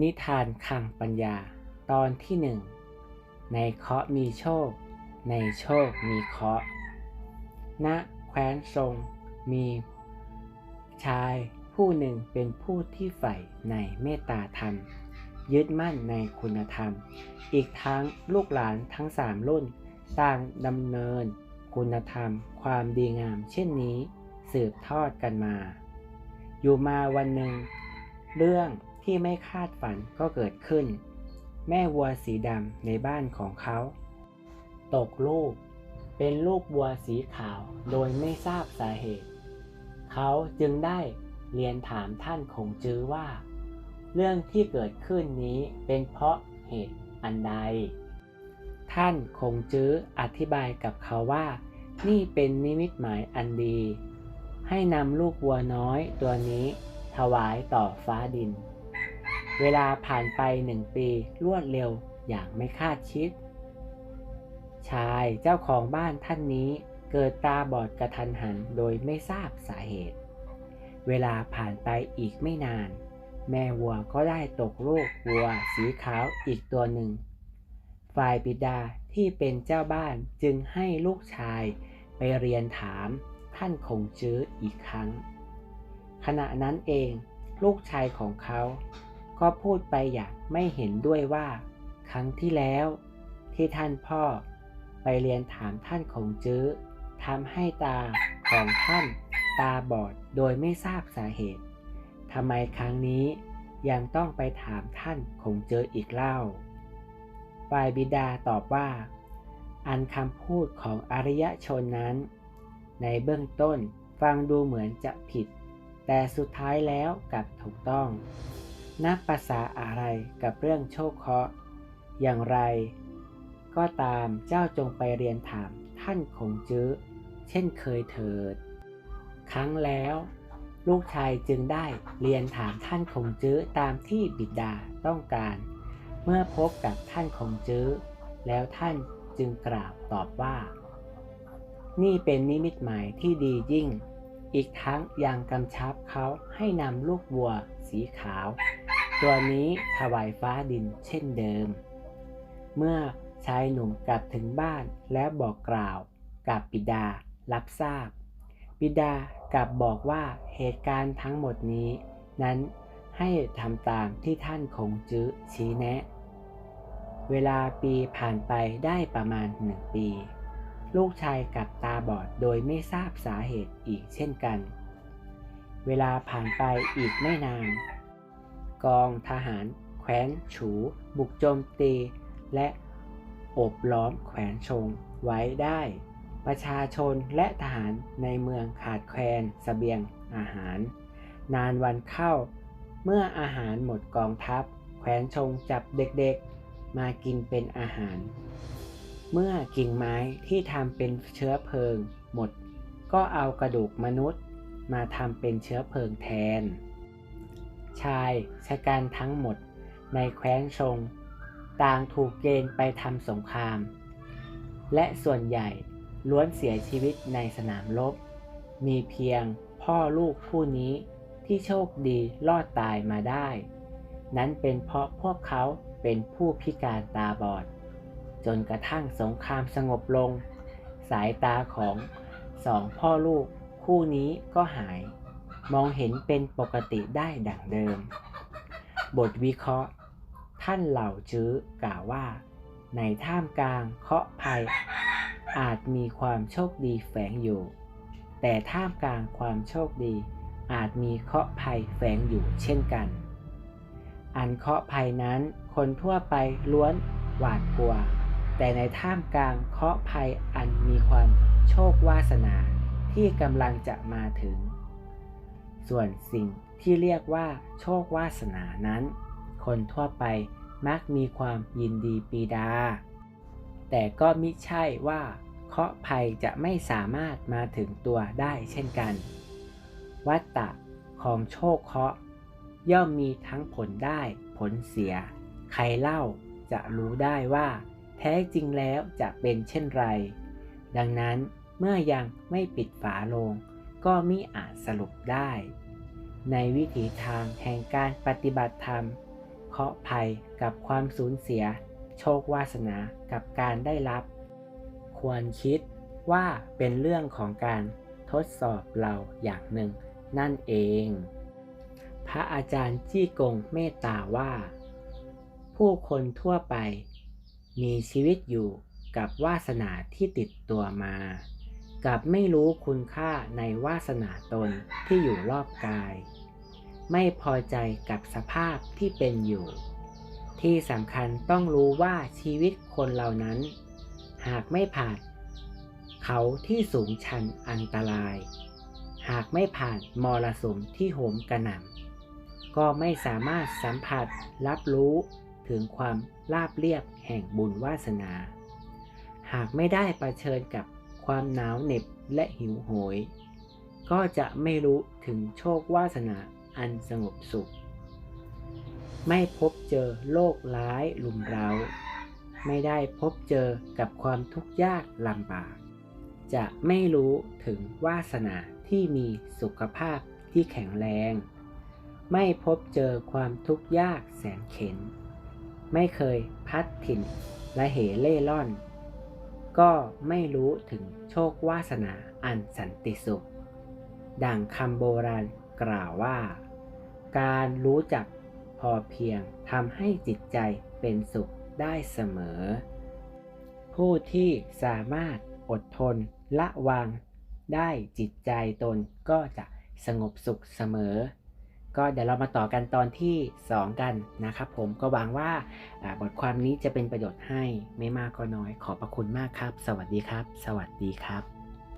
นิทานขังปัญญาตอนที่หนึ่งในเคาะมีโชค ในโชคมีเคาะณแคว้นทรงมี ชายผู้หนึ่งเป็นผู้ที่ใฝ่ในเมตตาธรรม ยึดมั่นในคุณธรรม อีกทั้งลูกหลานทั้งสามรุ่นต่างดำเนิน คุณธรรม ความดีงามเช่นนี้ สืบทอดกันมา อยู่มาวันหนึ่ง เรื่อง ที่ไม่คาดฝันก็เกิดขึ้น แม่วัวสีดำในบ้านของเขา ตกลูก เป็นลูกวัวสีขาวโดยไม่ทราบสาเหตุ เขาจึงได้เรียนถามท่านคงจื้อว่า เรื่องที่เกิดขึ้นนี้เป็นเพราะเหตุอันใด ท่านคงจื้ออธิบายกับเขาว่า นี่เป็นนิมิตหมายอันดี ให้นำลูกวัวน้อยตัวนี้ถวายต่อฟ้าดิน เวลาผ่านไปหนึ่งปีรวดเร็วอย่างไม่คาดคิด ชายเจ้าของบ้านท่านนี้เกิดตาบอดกระทันหันโดยไม่ทราบสาเหตุ เวลาผ่านไปอีกไม่นาน แม่วัวก็ได้ตกลูกวัวสีขาวอีกตัวหนึ่ง ฝ่ายบิดาที่เป็นเจ้าบ้านจึงให้ลูกชายไปเรียนถามท่านคงจื้ออีกครั้ง ขณะนั้นเองลูกชายของเขา ก็พูดไปอย่างไม่เห็นด้วยว่า ครั้งที่แล้ว ที่ท่านพ่อไปเรียนถามท่านคงจื้อทำให้ตาของท่านตาบอดโดยไม่ทราบสาเหตุทำไมครั้งนี้ยังต้องไปถามท่านคงเจออีกเล่า ฝ่ายบิดาตอบว่า อันคำพูดของอริยชนนั้น ในเบื้องต้นฟังดูเหมือนจะผิด แต่สุดท้ายแล้วกลับถูกต้อง นับภาษาอะไรกับเรื่องโชคเคราะห์อย่างไร ก็ตามเจ้าจงไปเรียนถามท่านคงจื้อ เช่นเคยเถิด ครั้งแล้ว ลูกชายจึงได้เรียนถามท่านคงจื้อตามที่บิดาต้องการ เมื่อพบกับท่านคงจื้อ แล้วท่านจึงกราบตอบว่า นี่เป็นนิมิตหมายที่ดียิ่ง อีกทั้งยังกำชับเขาให้นำลูกวัวสีขาว ตัวนี้ถวายฟ้าดินเช่นเดิม เมื่อชายหนุ่มกลับถึงบ้านและบอกกล่าวกับบิดารับทราบบิดากลับบอกว่าเหตุการณ์ทั้งหมดนี้ นั้นให้ทำตามที่ท่านคงจื้อชี้แนะ เวลาปีผ่านไปได้ประมาณหนึ่งปี ลูกชายกลับตาบอดโดยไม่ทราบสาเหตุอีกเช่นกัน เวลาผ่านไปอีกไม่นาน กองทหาร แขวนฉู บุกโจมตี และโอบล้อมแขวนชงไว้ได้ ประชาชนและทหารในเมืองขาดแคลนสเสบียงอาหาร นานวันเข้า เมื่ออาหารหมดกองทัพ แขวนชงจับเด็กๆ มากินเป็นอาหาร เมื่อกิ่งไม้ที่ทำเป็นเชื้อเพลิงหมด ก็เอากระดูกมนุษย์ มาทำเป็นเชื้อเพลิงแทน ชายชะกันทั้งหมดในแคว้นชง ต่างถูกเกณฑ์ไปทำสงคราม และส่วนใหญ่ล้วนเสียชีวิตในสนามรบ มีเพียงพ่อลูกคู่นี้ที่โชคดีรอดตายมาได้ นั้นเป็นเพราะพวกเขาเป็นผู้พิการตาบอด จนกระทั่งสงครามสงบลง สายตาของสองพ่อลูกคู่นี้ก็หาย มองเห็นเป็นปกติได้ดั่งเดิม บทวิเคราะห์ ท่านเหล่าจื้อกล่าวว่า ในท่ามกลางเคาะภัย อาจมีความโชคดีแฝงอยู่ แต่ท่ามกลางความโชคดี อาจมีเคาะภัยแฝงอยู่เช่นกัน อันเคาะภัยนั้นคนทั่วไปล้วนหวาดกลัว แต่ในท่ามกลางเคาะภัยอันมีความโชควาสนาที่กำลังจะมาถึง ส่วนสิ่งที่เรียกว่าโชควาสนานั้น คนทั่วไปมักมีความยินดีปีดา แต่ก็มิใช่ว่าเคราะห์ภัยจะไม่สามารถมาถึงตัวได้เช่นกัน วัตตะของโชคเคราะห์ย่อมมีทั้งผลได้ผลเสีย ใครเล่าจะรู้ได้ว่า แท้จริงแล้วจะเป็นเช่นไร ดังนั้นเมื่อยังไม่ปิดฝาลง ก็มิอาจสรุปได้ ในวิถีทางแห่งการปฏิบัติธรรม เคาะภัยกับความสูญเสีย โชควาสนากับการได้รับ ควรคิดว่าเป็นเรื่องของการทดสอบเราอย่างหนึ่ง นั่นเอง พระอาจารย์จี้กงเมตตาว่า ผู้คนทั่วไป มีชีวิตอยู่กับวาสนาที่ติดตัวมา กับไม่รู้คุณค่าในวาสนาตนที่อยู่รอบกาย ไม่พอใจกับสภาพที่เป็นอยู่ ที่สำคัญต้องรู้ว่าชีวิตคนเหล่านั้น หากไม่ผ่าน เขาที่สูงชันอันตราย หากไม่ผ่านมรสุมที่โหมกระหน่ำก็ไม่สามารถสัมผัสรับรู้ถึงความราบเรียบแห่งบุญวาสนา หากไม่ได้ประเชิญกับ ความหนาวเหน็บและหิวโหย ก็จะไม่รู้ถึงโชควาสนาอันสงบสุข ไม่พบเจอโรคร้ายลุมเร้า ไม่ได้พบเจอกับความทุกข์ยากลำบาก จะไม่รู้ถึงวาสนาที่มีสุขภาพที่แข็งแรง ไม่พบเจอความทุกข์ยากแสนเข็น ไม่เคยพัดถิ่นและเหเล่ร่อน ก็ไม่รู้ถึงโชควาสนาอันสันติสุข ดังคำโบราณกล่าวว่า การรู้จักพอเพียงทำให้จิตใจเป็นสุขได้เสมอ ผู้ที่สามารถอดทนละวางได้จิตใจตนก็จะสงบสุขเสมอ ก็เดี๋ยวเรามาต่อกันตอนที่ 2 กันนะครับผมก็หวังว่าบทความนี้จะเป็นประโยชน์ให้ไม่มากก็น้อย ขอบพระคุณมากครับ สวัสดีครับ สวัสดีครับ